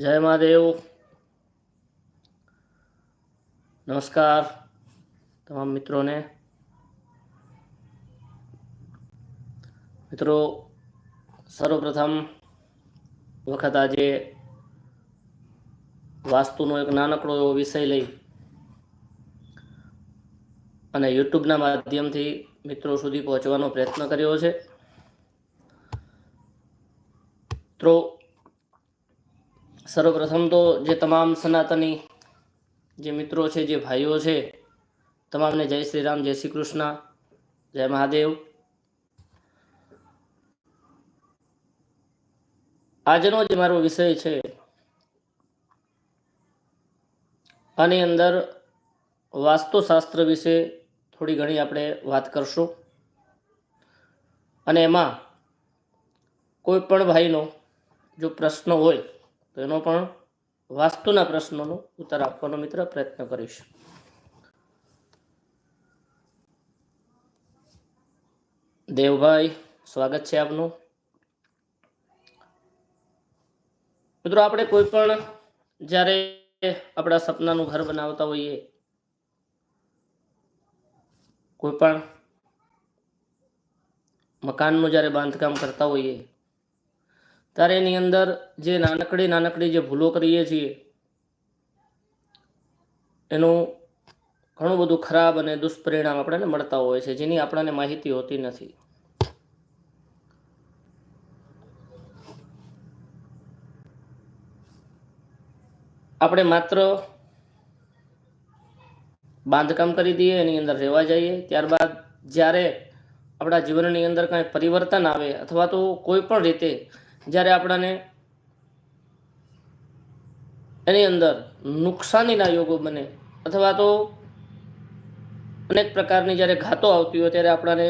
જય મહાદેવ. નમસ્કાર તમામ મિત્રોને. મિત્રો, સર્વપ્રથમ વખત આજે વાસ્તુનો એક નાનકડો એવો વિષય લઈ અને યુટ્યુબના માધ્યમથી મિત્રો સુધી પહોંચવાનો પ્રયત્ન કર્યો છે. મિત્રો સર્વપ્રથમ તો જે તમામ સનાતની જે મિત્રો છે, જે ભાઈઓ છે, તમામને જય શ્રી રામ, જય શ્રી કૃષ્ણ, જય મહાદેવ. આજનો જે મારો વિષય છે. આની અંદર વાસ્તુશાસ્ત્ર વિશે થોડી ઘણી આપણે વાત કરશું. અને એમાં કોઈ પણ ભાઈનો જો પ્રશ્ન હોય તો એનો પણ વાસ્તુના પ્રશ્નોનો ઉત્તર આપવાનો મિત્ર પ્રયત્ન કરીશ. દેવભાઈ, સ્વાગત છે આપનું. મિત્રો, આપણે કોઈ પણ જ્યારે આપણા સપનાનું ઘર બનાવતા હોઈએ, કોઈ પણ મકાનનું જ્યારે બાંધકામ કરતા હોઈએ ત્યારે એની અંદર જે નાનકડી નાનકડી જે ભૂલો કરીએ છીએ, એનું ઘણું બધું ખરાબ અને દુષ્પરિણામ આપણને મળતા હોય છે, જેની આપણને માહિતી હોતી નથી. આપણે માત્ર બાંધકામ કરી દઈએ, એની અંદર રહેવા જઈએ, ત્યારબાદ જ્યારે આપણા જીવનની અંદર કાંઈ પરિવર્તન આવે અથવા તો કોઈ પણ રીતે જ્યારે આપણને એની અંદર નુકસાનીના યોગો બને, અથવા તો અનેક પ્રકારની જ્યારે ઘાતો આવતી હોય ત્યારે આપણાને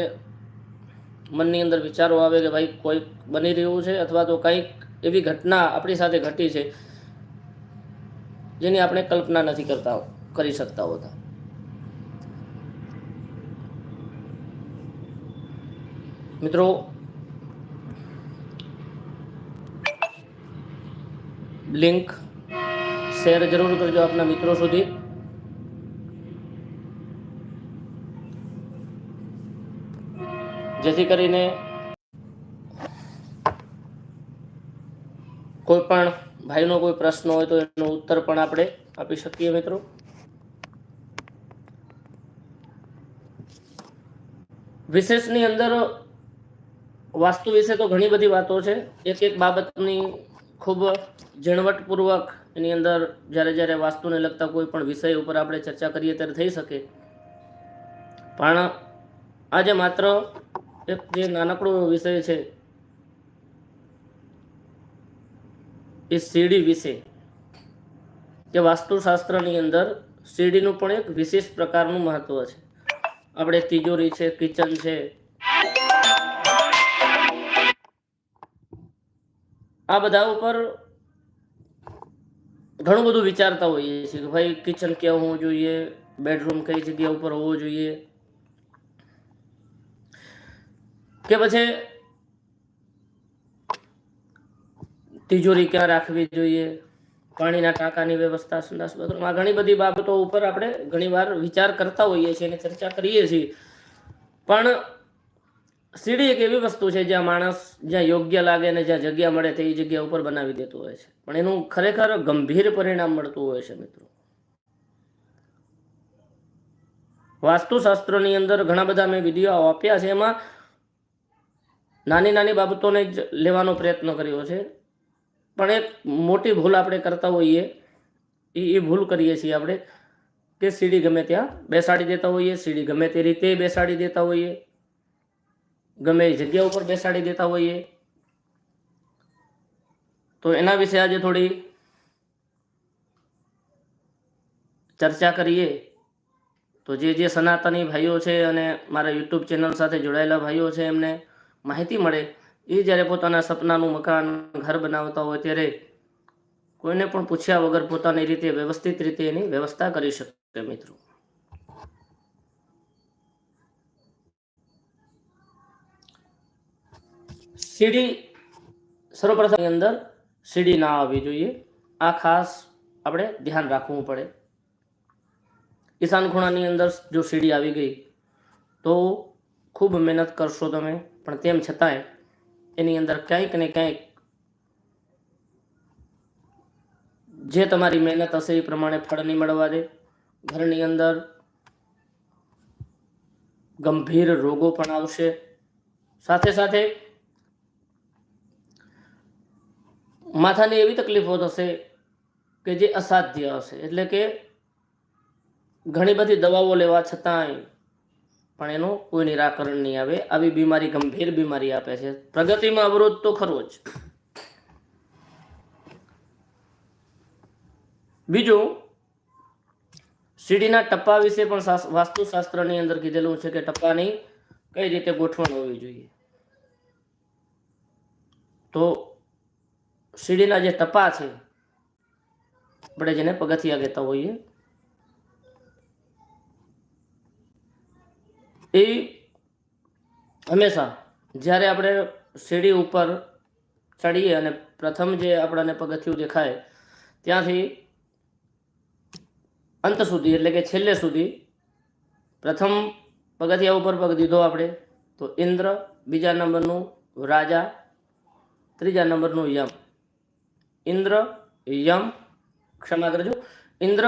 મનની અંદર વિચારો આવે કે ભાઈ કોઈક બની રહ્યું છે અથવા તો કંઈક એવી ઘટના આપણી સાથે ઘટી છે, જેની આપણે કલ્પના નથી કરતા, કરી શકતા હોતા. મિત્રો લિંક શેર જરૂર કરજો આપના મિત્રો સુધી. જેથી કરીને કોઈ પણ ભાઈનો કોઈ પ્રશ્ન હોય તો એનો ઉત્તર પણ આપણે આપી શકીએ મિત્રો. વિશેષની અંદર વાસ્તુ વિશે તો ઘણી બધી વાતો છે. એક એક બાબતની ખૂબ ઝીણવટપૂર્વક એની અંદર જ્યારે જ્યારે વાસ્તુને લગતા કોઈ પણ વિષય ઉપર આપણે ચર્ચા કરીએ ત્યારે થઈ શકે. પણ આજે માત્ર એક જે નાનકડો વિષય છે એ સીડી વિશે. કે વાસ્તુશાસ્ત્રની અંદર સીડીનું પણ એક વિશેષ પ્રકારનું મહત્વ છે. આપણે તિજોરી છે, કિચન છે આ બધા ઉપર ઘણું બધું વિચારતા હોઈએ છીએ કે ભાઈ કિચન ક્યાં હોવું જોઈએ? બેડરૂમ કઈ જગ્યા ઉપર હોવો જોઈએ? કે પછી તિજોરી ક્યાં રાખવી જોઈએ? પાણીના ટાંકાની વ્યવસ્થા સંદાસ બાથરૂમ ઘણી બધી બાબતો ઉપર આપણે ઘણીવાર વિચાર કરતા હોઈએ છીએ અને ચર્ચા કરીએ છીએ. પણ સીડી એક એવી વસ્તુ છે જ્યાં માણસ જ્યાં યોગ્ય લાગે અને જ્યાં જગ્યા મળે તે જગ્યા ઉપર બનાવી દેતું હોય છે. પણ એનું ખરેખર ગંભીર પરિણામ મળતું હોય છે મિત્રો. વાસ્તુશાસ્ત્રોની અંદર ઘણા બધા મેં વીડિયો આપ્યા છે એમાં નાની નાની બાબતોને જ લેવાનો પ્રયત્ન કર્યો છે. પણ એક મોટી ભૂલ આપણે કરતા હોઈએ એ એ ભૂલ કરીએ છીએ આપણે કે સીડી ગમે ત્યાં બેસાડી દેતા હોઈએ, સીડી ગમે તે રીતે બેસાડી દેતા હોઈએ. ગમે એ જગ્યા ઉપર બેસાડી દેતા હોઈએ. તો એના વિશે આજે થોડી ચર્ચા કરીએ. તો જે જે સનાતની ભાઈઓ છે અને મારા યુટ્યુબ ચેનલ સાથે જોડાયેલા ભાઈઓ છે, એમને માહિતી મળે. એ જ્યારે પોતાના સપનાનું મકાન ઘર બનાવતા હોય ત્યારે કોઈને પણ પૂછ્યા વગર પોતાની રીતે વ્યવસ્થિત રીતે એની વ્યવસ્થા કરી શકે મિત્રો. સીડી સર્વપ્રથમ અંદર સીડી ના આવવી જોઈએ. આ ખાસ આપણે ધ્યાન રાખવું પડે. ઈશાન ખૂણાની અંદર જો સીડી આવી ગઈ, તો ખૂબ મહેનત કરશો તમે. પણ તેમ છતાંય એની અંદર ક્યાંક ને ક્યાંક જે તમારી મહેનત હશે એ પ્રમાણે ફળ નહીં મળવા દે. ઘરની અંદર ગંભીર રોગો પણ આવશે. સાથે સાથે માથાની એવી તકલીફો થશે કે જે અસાધ્ય હશે. એટલે કે ઘણી બધી દવાઓ લેવા છતાંય પણ એનું કોઈ નિરાકરણ નહીં આવે. આવી બીમારી ગંભીર બીમારી આપે છે. પ્રગતિમાં અવરોધ તો ખરો જ. બીજું, સીડીના ટપ્પા વિશે પણ વાસ્તુશાસ્ત્રની અંદર કીધેલું છે કે ટપ્પાની કઈ રીતે ગોઠવણ હોવી જોઈએ? તો સીડીના જે ટપા છે, આપણે જેને પગથિયા કહેતા હોઈએ, એ હંમેશા જ્યારે આપણે સીડી ઉપર ચડીએ અને પ્રથમ જે આપણને પગથિયું દેખાય, ત્યાંથી અંત સુધી, એટલે કે છેલ્લે સુધી પ્રથમ પગથિયા ઉપર પગ દીધો આપણે, તો ઇન્દ્ર બીજા નંબરનું રાજા, ત્રીજા નંબરનું યમ. ઇન્દ્ર, યમ, ક્ષમા કરજો. ઇન્દ્ર,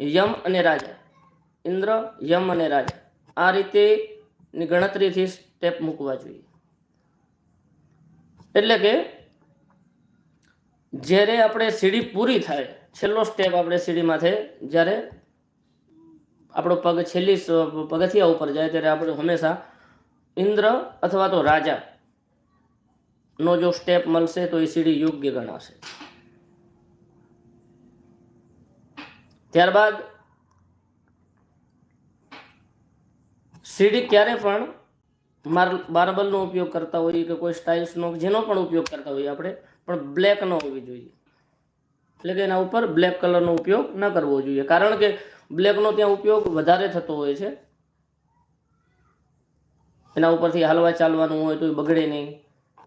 યમ અને રાજા. ઇન્દ્ર, યમ અને રાજા. આ રીતે ની ગણતરીથી સ્ટેપ મૂકવા જોઈએ. એટલે કે જ્યારે આપણે સીડી પૂરી થાય, છેલ્લો સ્ટેપ આપણે સીડીમાંથી જ્યારે આપણો પગ છેલ્લી પગથિયા ઉપર જાય, ત્યારે આપણે હંમેશા ઇન્દ્ર અથવા તો રાજા નો જો સ્ટેપ મળશે, તો એ સીડી યોગ્ય ગણાશે. ત્યારબાદ સીડી ક્યારે પણ માર- માર્બલનો ઉપયોગ કરતા હોઈએ કે કોઈ સ્ટાઇલ્સનો, જેનો પણ ઉપયોગ કરતા હોઈએ આપણે, પણ બ્લેક ન હોવી જોઈએ. એટલે કે એના ઉપર બ્લેક કલરનો ઉપયોગ ન કરવો જોઈએ. કારણ કે બ્લેકનો ત્યાં ઉપયોગ વધારે થતો હોય છે. એના ઉપરથી હાલવા ચાલવાનું હોય તો એ બગડે નહીં.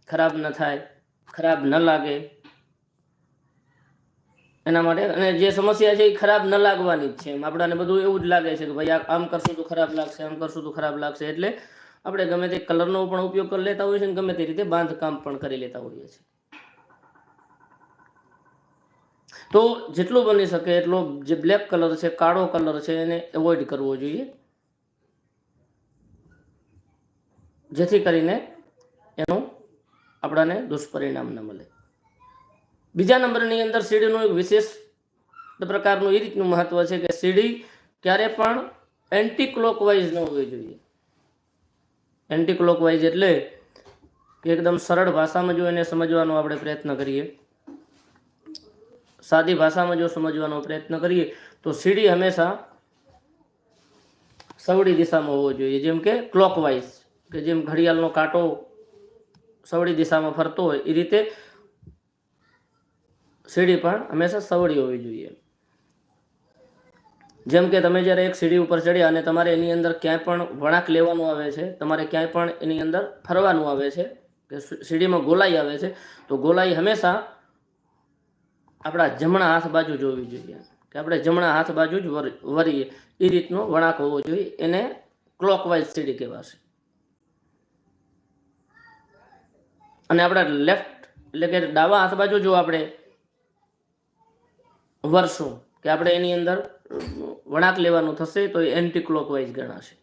ખરાબ ન થાય, ખરાબ ન લાગે. એના માટે અને જે સમસ્યા છે એ ખરાબ ન લાગવાની જ છે. એમ આપણાને બધું એવું જ લાગે છે કે ભાઈ આમ કરશું તો ખરાબ લાગશે, આમ કરશું તો ખરાબ લાગશે. એટલે આપણે ગમે તે કલરનો પણ ઉપયોગ કરી લેતા હોઈએ છીએ ગમે તે રીતે બાંધકામ પણ કરી લેતા હોઈએ છીએ. તો જેટલું બની શકે એટલો જે બ્લેક કલર છે, કાળો કલર છે, એને એવોઇડ કરવો જોઈએ. જેથી કરીને એનું આપણાને દુષ્પરિણામ ન મળે. બીજા નંબરની અંદર સીડીનું એક વિશેષ પ્રકારનું એ રીતનું મહત્વ છે કે સીડી ક્યારે પણ એન્ટી ક્લોકવાઇઝ ન હોવી જોઈએ. એન્ટી ક્લોકવાઇઝ એટલે કે એકદમ સરળ ભાષામાં જો એને સમજવાનો આપણે પ્રયત્ન કરીએ, સાદી ભાષામાં જો સમજવાનો પ્રયત્ન કરીએ, તો સીડી હંમેશા સવડી દિશામાં હોવો જોઈએ. જેમ કે ક્લોકવાઇઝ કે જેમ ઘડિયાળનો કાંટો સવડી દિશામાં ફરતો હોય એ રીતે સીડી પણ હંમેશા સવડી હોવી જોઈએ. જેમ કે તમે જ્યારે એક સીડી ઉપર ચડ્યા અને તમારે એની અંદર ક્યાંય પણ વળાંક લેવાનું આવે છે, તમારે ક્યાંય પણ એની અંદર ફરવાનું આવે છે, કે સીડીમાં ગોલાઈ આવે છે, તો ગોલાઈ હંમેશા આપણા જમણા હાથ બાજુ જોવી જોઈએ. કે આપણે જમણા હાથ બાજુ જ વર- વરીએ. એ રીતનો વળાંક હોવો જોઈએ. એને ક્લોકવાઇઝ સીડી કહેવાશે. અને આપણા લેફ્ટ એટલે કે ડાબા હાથ બાજુ જો આપણે વરશું કે આપણે એની અંદર વળાંક લેવાનું થશે તો એ એન્ટી ક્લોકવાઇઝ ગણાશે.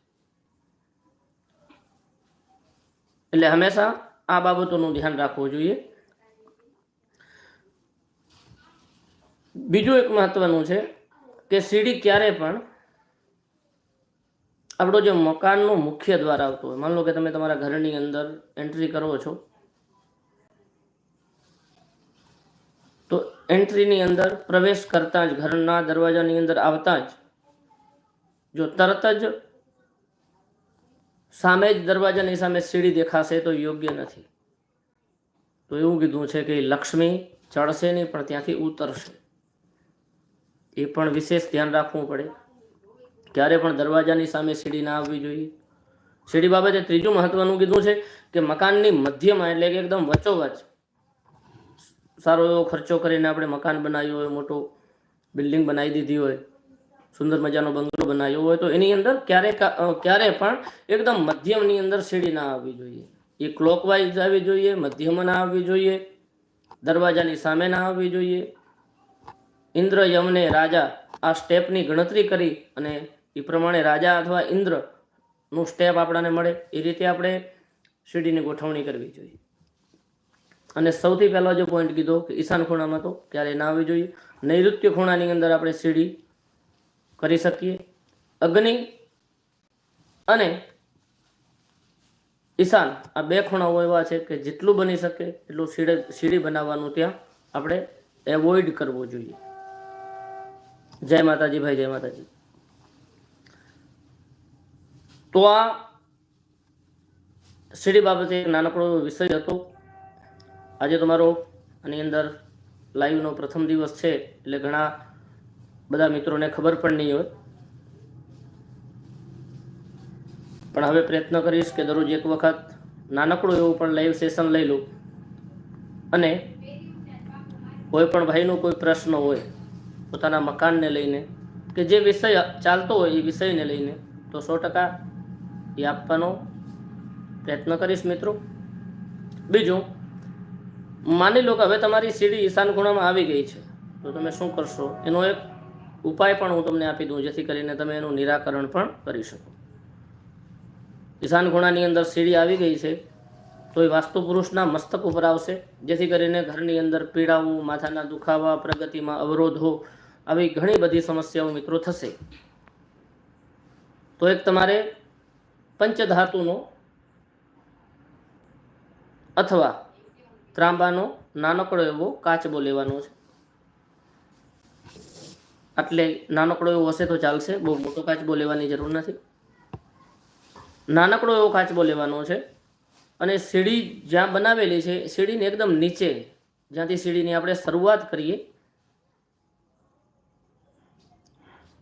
એટલે હંમેશા આ બાબતોનું ધ્યાન રાખવું જોઈએ. બીજું એક મહત્વનું છે કે સીડી ક્યારે પણ આપણો જે મકાનનો મુખ્ય દ્વાર આવતો હોય, માન લો કે તમે તમારા ઘરની અંદર એન્ટ્રી કરો છો તો એન્ટ્રીની અંદર પ્રવેશ કરતાં જ, ઘરના દરવાજાની અંદર આવતા જ, જો તરત જ સામે જ દરવાજાની સામે સીડી દેખાશે તો યોગ્ય નથી. તો એવું કીધું છે કે લક્ષ્મી ચડશે નહીં, પણ ત્યાંથી ઉતરશે. એ પણ વિશેષ ધ્યાન રાખવું પડે. ક્યારે પણ દરવાજાની સામે સીડી ના આવવી જોઈએ. સીડી બાબતે ત્રીજું મહત્વનું કીધું છે કે મકાનની મધ્યમાં એટલે કે એકદમ વચ્ચોવચ સારો એવો ખર્ચો કરીને આપણે મકાન બનાવ્યું હોય, મોટું બિલ્ડિંગ બનાવી દીધી હોય, સુંદર મજાનો બંગલો બનાવ્યો હોય, તો એની અંદર ક્યારે કા- ક્યારે પણ એકદમ મધ્યમની અંદર સીડી ના આવવી જોઈએ. એ ક્લોકવાઇઝ આવવી જોઈએ, મધ્યમાં ના આવવી જોઈએ, દરવાજાની સામે ના આવવી જોઈએ. ઇન્દ્ર યમને રાજા આ સ્ટેપની ગણતરી કરી અને એ પ્રમાણે રાજા અથવા ઇન્દ્રનું સ્ટેપ આપણાને મળે, એ રીતે આપણે સીડીની ગોઠવણી કરવી જોઈએ. અને સૌથી પહેલો જે પોઈન્ટ કીધો કે ઈશાન ખૂણામાં તો ક્યારે ના આવવી જોઈએ. નૈઋત્ય ખૂણાની અંદર આપણે સીડી કરી શકીએ. અગ્નિ અને ઈશાન આ બે ખૂણાઓ એવા છે કે જેટલું બની શકે એટલું સીડે સીડી બનાવવાનું ત્યાં આપણે એવોઇડ કરવું જોઈએ. જય માતાજી, ભાઈ જય માતાજી. તો આ સીડી બાબતે એક નાનકડો વિષય હતો. આજે તમારો આની અંદર લાઈવનો પ્રથમ દિવસ છે, એટલે ઘણા બધા મિત્રોને ખબર પણ નહીં હોય. પણ હવે પ્રયત્ન કરીશ કે દરરોજ એક વખત નાનકડું એવું પણ લાઈવ સેશન લઈ લઉં. અને કોઈ પણ ભાઈનો કોઈ પ્રશ્ન હોય, પોતાના મકાનને લઈને, કે જે વિષય ચાલતો હોય એ વિષયને લઈને, તો સો ટકા એ આપવાનો પ્રયત્ન કરીશ મિત્રો. બીજું માની લો કે હવે તમારી સીડી ઈશાન ખૂણામાં આવી ગઈ છે, તો તમે શું કરશો? એનો એક ઉપાય પણ હું તમને આપી દઉં, જેથી કરીને તમે એનું નિરાકરણ પણ કરી શકો. ઈશાન ખૂણાની અંદર સીડી આવી ગઈ છે તો એ વાસ્તુ પુરુષના મસ્તક ઉપર આવશે, જેથી કરીને ઘરની અંદર પીડાવું માથાના દુખાવા, પ્રગતિમાં અવરોધો, આવી ઘણી બધી સમસ્યાઓ મિત્રો થશે. તો એક તમારે પંચધાતુનો અથવા ત્રાંબાનો નાનકડો એવો કાચબો લેવાનો છે. એટલે નાનકડો એવો હશે તો ચાલશે, બહુ મોટો કાચબો લેવાની જરૂર નથી. નાનકડો એવો કાચબો લેવાનો છે અને સીડી જ્યાં બનાવેલી છે, સીડીની એકદમ નીચે, જ્યાંથી સીડીની આપણે શરૂઆત કરીએ,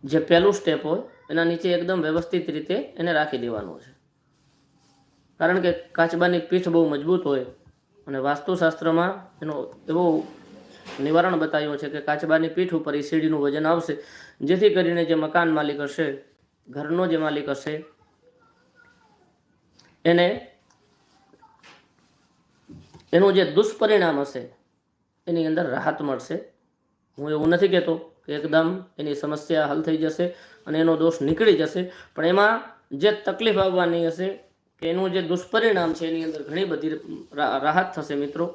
જે પહેલું સ્ટેપ હોય, એના નીચે એકદમ વ્યવસ્થિત રીતે એને રાખી દેવાનું છે. કારણ કે કાચબાની પીઠ બહુ મજબૂત હોય અને વાસ્તુશાસ્ત્રમાં એનો એવો નિવારણ બતાવ્યું છે કે કાચબાની પીઠ ઉપર એ સીડીનું વજન આવશે. જેથી કરીને જે મકાન માલિક હશે, ઘરનો જે માલિક હશે, એને એનું જે દુષ્પરિણામ હશે, એની અંદર રાહત મળશે. હું એવું નથી કહેતો કે એકદમ એની સમસ્યા હલ થઈ જશે અને એનો દોષ નીકળી જશે, પણ એમાં જે તકલીફ આવવાની હશે એનું જે દુષ્પરિણામ છે, એની અંદર ઘણી બધી રાહત થશે મિત્રો.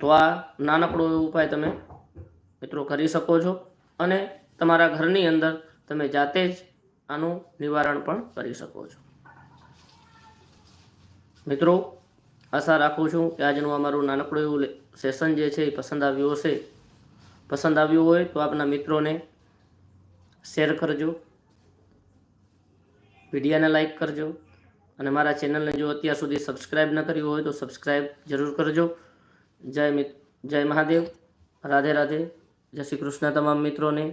તો આ નાનકડો એવો ઉપાય તમે મિત્રો કરી શકો છો અને તમારા ઘરની અંદર તમે જાતે જ આનું નિવારણ પણ કરી શકો છો. મિત્રો, આશા રાખું છું કે આજનું અમારું નાનકડું એવું સેશન જે છે એ પસંદ આવ્યું હશે. પસંદ આવ્યું હોય તો આપના મિત્રોને શેર કરજો. વિડીયાને લાઇક કરજો અને મારા ચેનલને જો અત્યાર સુધી સબસ્ક્રાઈબ ન કર્યું હોય તો સબસ્ક્રાઈબ જરૂર કરજો. જય જય મહાદેવ. રાધે રાધે. જય શ્રી કૃષ્ણ તમામ મિત્રોને.